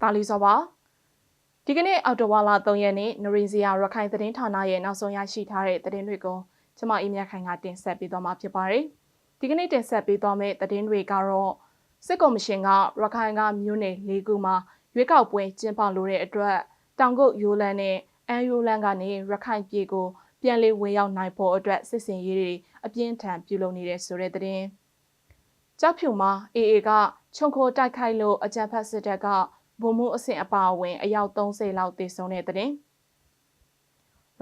တာလီစောပါဒီကနေ့အောက်တိုဘာလ3ရက်နေ့နရင်းစရာရခိုင်သတင်းဌာနရဲ့နောက်ဆုံးရရှိထားတဲ့သတင်းတွေကိုကျမအီမြတ်ခိုင်ကတင်ဆက်ပေးသွားမှာဖြစ်ပါတယ်ဒီကနေ့တင်ဆက်ပေးသွားမယ့်သတင်းတွေကတော့စစ်ကော်မရှင်ကရခိုင်ကမြို့နယ်၄ခုမှာရွေးကောက်ပွဲကျင်းပလိုတဲ့အတွက်တောင်ကုတ်ရိုးလန်းနဲ့အန်ရိုးလန်းကနေရခိုင်ပြည်ကိုပြန်လည်ဝင်ရောက်နိုင်ဖို့အတွက်စစ်စင်ရေးတွေအပြင်းထန်ပြုလုပ်နေတဲ့ဆိုတဲ့သတင်းကြောက်ဖြူမှာ AA ကခြုံခိုတိုက်ခိုက်လို့အကြံဖတ်စစ်တပ်က ဗိုလ်မှူးအဆင့်အပါအဝင် အယောက်30လောက်သေဆုံးတဲ့တဲ့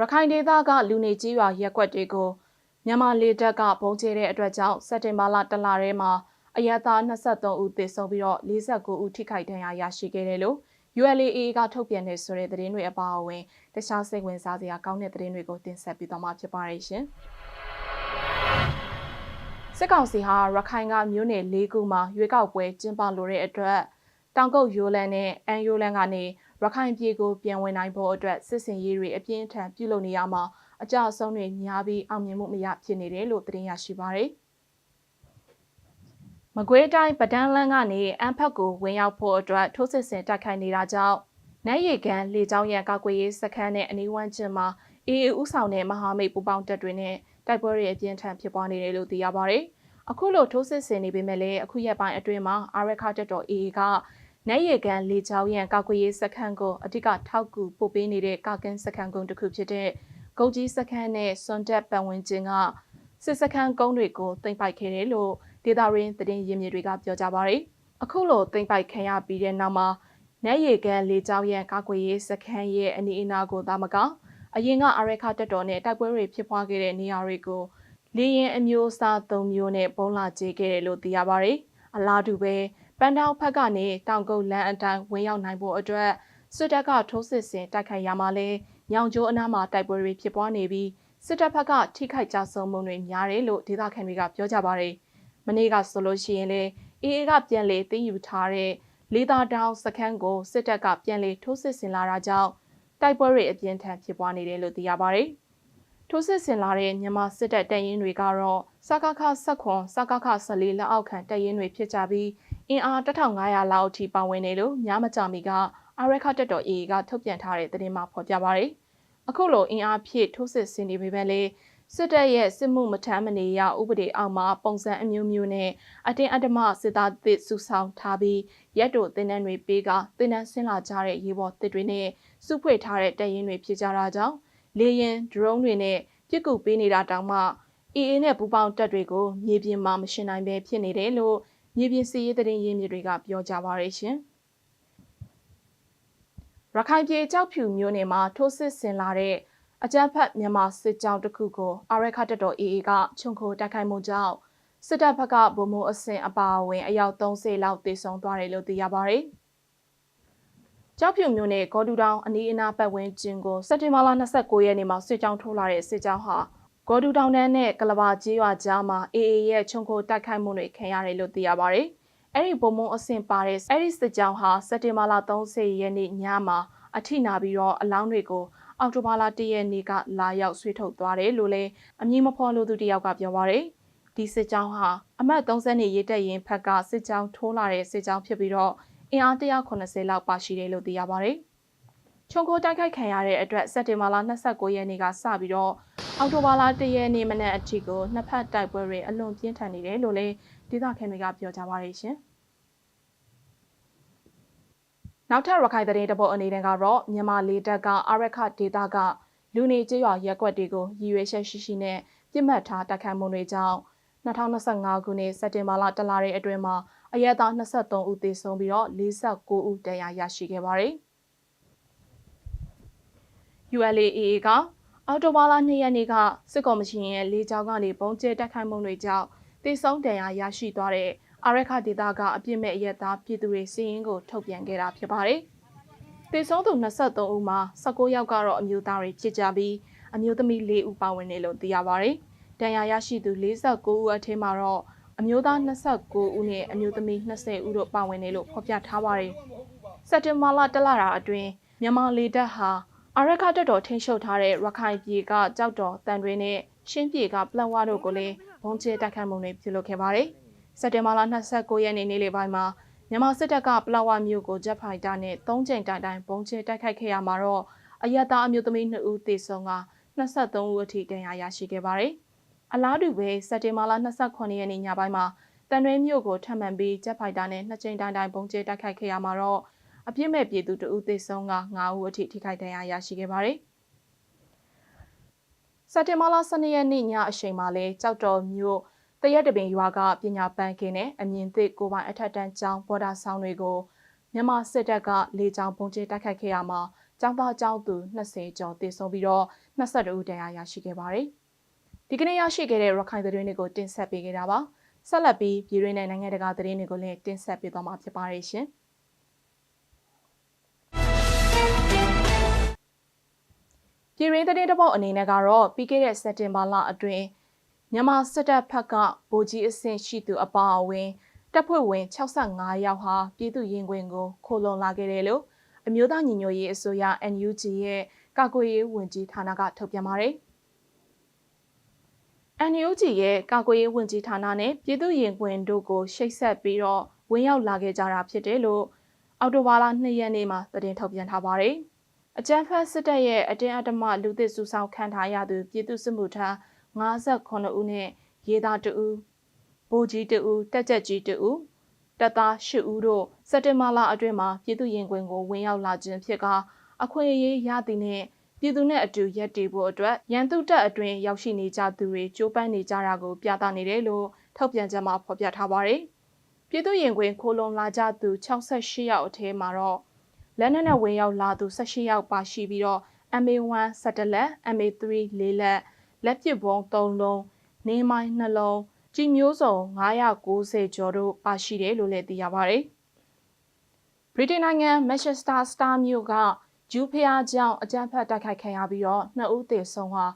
ရခိုင်ဒေသကလူနေကြီးရွာရက်ွက်တွေကိုမြန်မာလေတပ်ကပုံကျဲတဲ့အတွက်ကြောင့်စက်တင်ဘာလတလထဲမှာအရသာ23ဦးသေဆုံးပြီးတော့49ဦးထိခိုက်ဒဏ်ရာရရှိခဲ့တယ်လို့ ULA ကထုတ်ပြန်နေဆိုတဲ့သတင်းတွေအပါအဝင်တခြားစိတ်ဝင်စားစရာကောင်းတဲ့သတင်းတွေကိုတင်ဆက်ပေးသွားမှာဖြစ်ပါတယ်ရှင်။စစ်ကောင်စီဟာရခိုင်ကမြို့နယ်၄ခုမှာရွေးကောက်ပွဲကျင်းပလိုတဲ့အတွက် တောင်ကုတ်ရိုးလန်းနဲ့အန်ရိုးလန်းကနေရခိုင်ပြည်ကိုပြန်ဝင်နိုင်ဖို့အတွက်စစ်စင်ရေးတွေအပြင်းထန်ပြုလုပ်နေရမှာအကြအဆုံးတွေများပြီးအောင်မြင်မှုမရဖြစ်နေတယ်လို့သတင်းရရှိပါရယ်မကွေးတိုင်းပဒန်းလန်းကနေအန်ဖက်ကိုဝင်ရောက်ဖို့အတွက်ထိုးစစ်ဆင်တိုက်ခိုက်နေတာကြောင့်နိုင်ရီကန်လေကြောင်းရန်ကာကွယ်ရေးစခန်းနဲ့အနီးဝန်းကျင်မှာအေအေဥဆောင်တဲ့မဟာမိတ်ပူးပေါင်းတပ်တွေနဲ့တိုက်ပွဲတွေအပြင်းထန်ဖြစ်ပွားနေတယ်လို့သိရပါဗျ။အခုလိုထိုးစစ်ဆင်နေပေမဲ့လည်းအခုရက်ပိုင်းအတွင်းမှာအာရခတက်တော်အေအေက နိုင်ရီကန်လေကြောင်းရန်ကာကွယ်ရေးစခန်းကိုအဓိကထောက်ကူပို့ပေးနေတဲ့ကာကင်းစခန်းကုန်းတစ်ခုဖြစ်တဲ့ဂုတ်ကြီးစခန်းနဲ့စွန်တက်ပတ်ဝန်းကျင်ကစစ်စခန်းကုန်းတွေကိုတင်ပိုက်ခဲ့တယ်လို့ဒေတာရင်းသတင်းရင်းမြစ်တွေကပြောကြပါရယ်အခုလိုတင်ပိုက်ခံရပြီးတဲ့နောက်မှာနိုင်ရီကန်လေကြောင်းရန်ကာကွယ်ရေးစခန်းရဲ့အနီးအနားကိုသာမကအရင်ကအာရခတက်တော်နဲ့တိုက်ပွဲတွေဖြစ်ပွားခဲ့တဲ့နေရာတွေကိုလေရင်အမျိုးအစား၃မျိုးနဲ့ပုံလာကြေခဲ့တယ်လို့သိရပါရယ်အလားတူပဲ ပန်းတောင်ဖက်ကနေတောင်ကုတ်လမ်းအတိုင်းဝင်ရောက်နိုင်ဖို့အတွက်စစ်တပ်ကထိုးစစ်ဆင်တိုက်ခိုက်ရမှာလဲညောင်ကျိုးအနားမှာတိုက်ပွဲတွေဖြစ်ပွားနေပြီးစစ်တပ်ဘက်ကထိခိုက်ကြဆုံးမှုတွေများတယ်လို့ဒေသခံတွေကပြောကြပါရယ်မနေ့ကဆိုလို့ရှိရင်လေအေအေကပြန်လေသိမ်းယူထားတဲ့လေးသားတောင်စခန်းကိုစစ်တပ်ကပြန်လေထိုးစစ်ဆင်လာတာကြောင့်တိုက်ပွဲတွေအပြင်းထန်ဖြစ်ပွားနေတယ်လို့သိရပါရယ်ထိုးစစ်ဆင်လာတဲ့မြန်မာစစ်တပ်တပ်ရင်းတွေကတော့စကခဆက်ခွန်စကခ14လက်အောက်ခံတပ်ရင်းတွေဖြစ်ကြပြီး အင်အား1500လောက်အထိပါဝင်နေလို့ညမကြမီကအာရခတက်တော် AA ကထုတ်ပြန်ထားတဲ့သတင်းမှာဖော်ပြပါရယ်အခုလိုအင်အားဖြည့်ထိုးစစ်ဆင်နေပေမဲ့လည်းစစ်တပ်ရဲ့စစ်မှုမထမ်းမနေရဥပဒေအောက်မှာပုံစံအမျိုးမျိုးနဲ့အတင်းအဓမ္မစစ်သားသစ်စုဆောင်ထားပြီးရက်တို့တင်နန်းတွေပေးကတင်နန်းဆင်းလာကြတဲ့ရေပေါ်တစ်တွေနဲ့စုဖွဲ့ထားတဲ့တပ်ရင်းတွေဖြစ်ကြတာကြောင့်လေရင်ဒရုန်းတွေနဲ့ပြစ်ကူပေးနေတာတောင်မှ AA နဲ့ပူးပေါင်းတပ်တွေကိုမြေပြင်မှာမရှင်နိုင်ပဲဖြစ်နေတယ်လို့ မြေပြင်စီးရေးသတင်းရင်းမြစ်တွေကပြောကြပါရရှင်။ရခိုင်ပြည်ကြောက်ဖြူမြို့နယ်မှာထိုးစစ်ဆင်လာတဲ့အကြမ်းဖက်မြန်မာစစ်ကြောင်းတစ်ခုကိုအာရခတက်တော် AA ကခြုံခိုတိုက်ခိုက်မှုကြောင့်စစ်တပ်ဘက်ကဗိုလ်မှူးအဆင့်အပါအဝင်အယောက်30လောက်သေဆုံးသွားတယ်လို့သိရပါတယ်။ကြောက်ဖြူမြို့နယ်ဂေါ်ဒူတောင်အနီးအနားပတ်ဝန်းကျင်ကိုစက်တင်ဘာလ29ရက်နေ့မှာစစ်ကြောင်းထိုးလာတဲ့စစ်ကြောင်းဟာ ဂေါ်ဒူတောင်တန်းနဲ့ကလဘာကျေးရွာကြားမှာ AA ရဲ့ခြုံခိုတိုက်ခိုက်မှုတွေခံရတယ်လို့သိရပါတယ်။အဲ့ဒီဗိုလ်မှူးအဆင့်ပါတဲ့အဲ့ဒီစစ်ကြောင်းဟာစက်တင်ဘာလ30ရက်နေ့ညမှာအထိနာပြီးတော့အလောင်းတွေကိုအော်တိုဘာလ၁ရက်နေ့ကလာရောက်ဆွေးထုတ်သွားတယ်လို့လည်းအမည်မဖော်လို့သူတယောက်ကပြောပါရယ်ဒီစစ်ကြောင်းဟာအမှတ်30နှစ်ရေးတက်ရင်ဖက်ကစစ်ကြောင်းထိုးလာတဲ့စစ်ကြောင်းဖြစ်ပြီးတော့အင်အား190လောက်ပါရှိတယ်လို့သိရပါရယ် ခြုံခိုတိုက်ခိုက်ခံရတဲ့အတွက်စက်တင်ဘာလ29ရက်နေ့ကစပြီးတော့အောက်တိုဘာလ1ရက်နေ့မနက်အထိကိုနှစ်ဖက်တိုက်ပွဲတွေအလွန်ပြင်းထန်နေတယ်လို့လည်းဒေသခံတွေကပြောကြပါရရှင်။နောက်ထပ်ရခိုင်သတင်းတပုတ်အနေနဲ့ကတော့မြန်မာလေတပ်ကအာရခဒေတာကလူနေကျေးရွာရက်ွက်တွေကိုရည်ရွယ်ချက်ရှိရှိနဲ့ပြစ်မှတ်ထားတိုက်ခိုက်မှုတွေကြောင့်2025ခုနှစ်စက်တင်ဘာလတလရဲ့အတွင်းမှာအရက်သား23ဦးသေဆုံးပြီးတော့49ဦးဒဏ်ရာရရှိခဲ့ပါတယ်။ ULAA ကအော်တိုဘာလ2ရက်နေ့ကစစ်ကော်မရှင်ရဲ့လေကြောင်းကနေပုံကျဲတိုက်ခိုက်မှုတွေကြောင့်သေဆုံးဒဏ်ရာရရှိသွားတဲ့အာရခဒေတာကအပြစ်မဲ့ရက်သားပြည်သူတွေစီးရင်ကိုထုတ်ပြန်ခဲ့တာဖြစ်ပါတယ်။သေဆုံးသူ23ဦးမှာ19ယောက်ကတော့အမျိုးသားတွေဖြစ်ကြပြီးအမျိုးသမီး4ဦးပါဝင်တယ်လို့သိရပါတယ်။ဒဏ်ရာရရှိသူ49ဦးအထက်မှာတော့အမျိုးသား29ဦးနဲ့အမျိုးသမီး20ဦးတို့ပါဝင်တယ်လို့ဖော်ပြထားပါတယ်။စက်တင်ဘာလတလတာအတွင်းမြန်မာလေတပ်ဟာ အာရခတက်တော်ထိန်းချုပ်ထားတဲ့ရခိုင်ပြည်ကကြောက်တော်တန်တွင်းနဲ့ရှင်းပြည်ကပလက်ဝါတို့ကိုလည်းဘုံကျဲတိုက်ခိုက်မှုတွေပြုလုပ်ခဲ့ပါတယ်။စက်တင်ဘာလ29ရက်နေ့နေ့လယ်ပိုင်းမှာမြန်မာစစ်တပ်ကပလောဝမြို့ကိုဂျက်ဖိုက်တာနဲ့၃ချိန်တိုင်တိုင်ဘုံကျဲတိုက်ခိုက်ခဲ့ရမှာတော့အယက်သားအမျိုးသမီး2ဦးသေဆုံးက23ဦးအထိဒဏ်ရာရရှိခဲ့ပါတယ်။အလားတူပဲစက်တင်ဘာလ29ရက်နေ့ညပိုင်းမှာတန်ရွေးမြို့ကိုထပ်မံပြီးဂျက်ဖိုက်တာနဲ့2ချိန်တိုင်တိုင်ဘုံကျဲတိုက်ခိုက်ခဲ့ရမှာတော့ အပြစ်မဲ့ပြည်သူ2ဦးသေဆုံးက9ဦးအထိထိခိုက်ဒဏ်ရာရရှိခဲ့ပါတယ်။စက်တင်ဘာလ12ရက်နေ့ညအချိန်မှာလဲကြောက်တော်မြို့တရက်တပင်ရွာကပညာပန်းခင်းနဲ့အမြင့်သစ်ကိုပိုင်အထက်တန်းကျောင်းဘော်ဒါဆောင်တွေကိုမြန်မာစစ်တပ်ကလေကြောင်းပုံကျဲတိုက်ခိုက်ခဲ့ရမှာကျောင်းသားကျောင်းသူ20ကျော်သေဆုံးပြီးတော့22ဦးတရားရရှိခဲ့ပါတယ်။ဒီကနေ့ရရှိခဲ့တဲ့ရခိုင်သတင်းတွေကိုတင်ဆက်ပေးခဲ့တာပါ။ဆက်လက်ပြီးပြည်တွင်းနဲ့နိုင်ငံတကာသတင်းတွေကိုလည်းတင်ဆက်ပေးသွားမှာဖြစ်ပါတယ်ရှင်။ ပြည်ရင်းသတင်းတပုတ်အနေနဲ့ကတော့ပြီးခဲ့တဲ့စက်တင်ဘာလအတွင်းမြန်မာစစ်တပ်ဖက်ကဗိုလ်ကြီးအဆင့်ရှိသူအပါအဝင်တပ်ဖွဲ့ဝင်65ယောက်ဟာပြည်သူရင်ခွင်ကိုခိုလုံလာခဲ့တယ်လို့အမျိုးသားညီညွတ်ရေးအစိုးရ NUG ရဲ့ကာကွယ်ရေးဝန်ကြီးဌာနကထုတ်ပြန်ပါတယ်။ NUG ရဲ့ကာကွယ်ရေးဝန်ကြီးဌာနနဲ့ပြည်သူရင်ခွင်တို့ကိုရှိတ်ဆက်ပြီးတော့ဝင်ရောက်လာခဲ့ကြတာဖြစ်တယ်လို့အော်တိုဘာလ2ရက်နေ့မှာသတင်းထုတ်ပြန်ထားပါတယ်။ အကြံဖက်စစ်တပ်ရဲ့အတင်းအဓမ္မလူသစ်စုဆောင်ခံထားရသူပြည်သူစစ်မှုထမ်း58ဦးနဲ့ရေးသား2ဦးဗိုလ်ကြီး2ဦးတက်ကြက်ကြီး2ဦးတပ်သား8ဦးတို့စက်တင်ဘာလအတွင်းမှာပြည်သူရင်ခွင်ကိုဝင်ရောက်လာခြင်းဖြစ်ကအခွင့်အရေးရသည်နဲ့ပြည်သူနဲ့အတူရက်တည်ဖို့အတွက်ရန်သူတပ်အတွင်းရောက်ရှိနေကြသူတွေကြိုးပမ်းနေကြတာကိုပြသနေတယ်လို့ထုတ်ပြန်ချက်မှာဖော်ပြထားပါတယ်။ပြည်သူရင်ခွင်ခိုးလုံလာကြသူ68ယောက်အထဲမှာတော့ လက်နက်နဲ့ဝင်ရောက်လာသူ18ယောက်ပါရှိပြီးတော့ MA1 17လက် MA3 4လက်လက်ပစ်ဘုံ3လုံးနေမိုင်း2လုံးကြည်မျိုးစုံ990ကျော်တို့ပါရှိတယ်လို့လည်းသိရပါတယ်။ဗြိတိန်နိုင်ငံမက်ချက်စတာစတာမြို့ကဂျူးဖျားကျောင်းအကြမ်းဖက်တိုက်ခိုက်ခံရပြီးတော့2ဦးသေဆုံးဟာ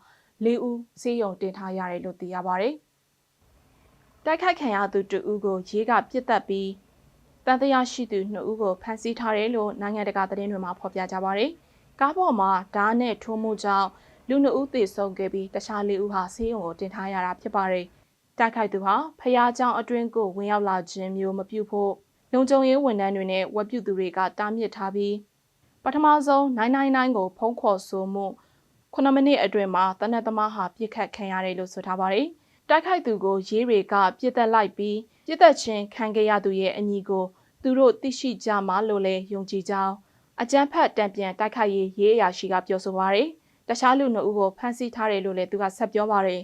4ဦးဆေးရုံတင်ထားရတယ်လို့သိရပါတယ်။တိုက်ခိုက်ခံရသူ2ဦးကိုရေးကပြစ်တက်ပြီး တန်တရားရှိသူ2ဦးကိုဖမ်းဆီးထားတယ်လို့နိုင်ငံတကာသတင်းတွေမှာဖော်ပြကြပါတယ်။ကားပေါ်မှာဓာတ်နဲ့ထိုးမှုကြောင့်လူ2ဦးသေဆုံးခဲ့ပြီးတခြား၄ဦးဟာဆေးရုံကိုတင်ထားရတာဖြစ်ပါတယ်။တိုက်ခိုက်သူဟာဖျားကြောင်အတွင်းကိုဝင်ရောက်လာခြင်းမျိုးမပြုဖို့လုံခြုံရေးဝန်ထမ်းတွေနဲ့ဝက်ပြုသူတွေကတားမြစ်ထားပြီးပထမဆုံး999ကိုဖုံးခေါ်ဆိုမှု9မိနစ်အတွင်းမှာတနက်သမားဟာပြစ်ခတ်ခံရတယ်လို့ဆိုထားပါတယ်။ တိုက်ခိုက်သူကိုရေးတွေကပြစ်သက်လိုက်ပြီးပြစ်သက်ခြင်းခံခဲ့ရသူရဲ့အညီကိုသူတို့သိရှိကြမှာလို့လည်းယုံကြည်ကြောင်းအကြမ်းဖက်တံပြန်တိုက်ခိုက်ရေးရေးအရာရှိကပြောဆိုပါရယ်တခြားလူနှစ်ဦးကိုဖမ်းဆီးထားတယ်လို့လည်းသူကဆက်ပြောပါရယ်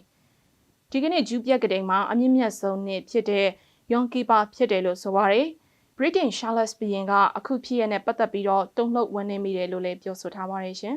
ဒီကနေ့ဂျူးပြက်ကတိန်မှာအမြင့်မြတ်ဆုံးနေ့ဖြစ်တဲ့ယွန်ကီပါဖြစ်တယ်လို့ဆိုပါရယ်ဗြိတိန်ရှာလက်စ်ဘီယင်ကအခုဖြစ်ရတဲ့ပတ်သက်ပြီးတော့တုံ့လှုပ်ဝန်းနေမိတယ်လို့လည်းပြောဆိုထားပါရယ်ရှင်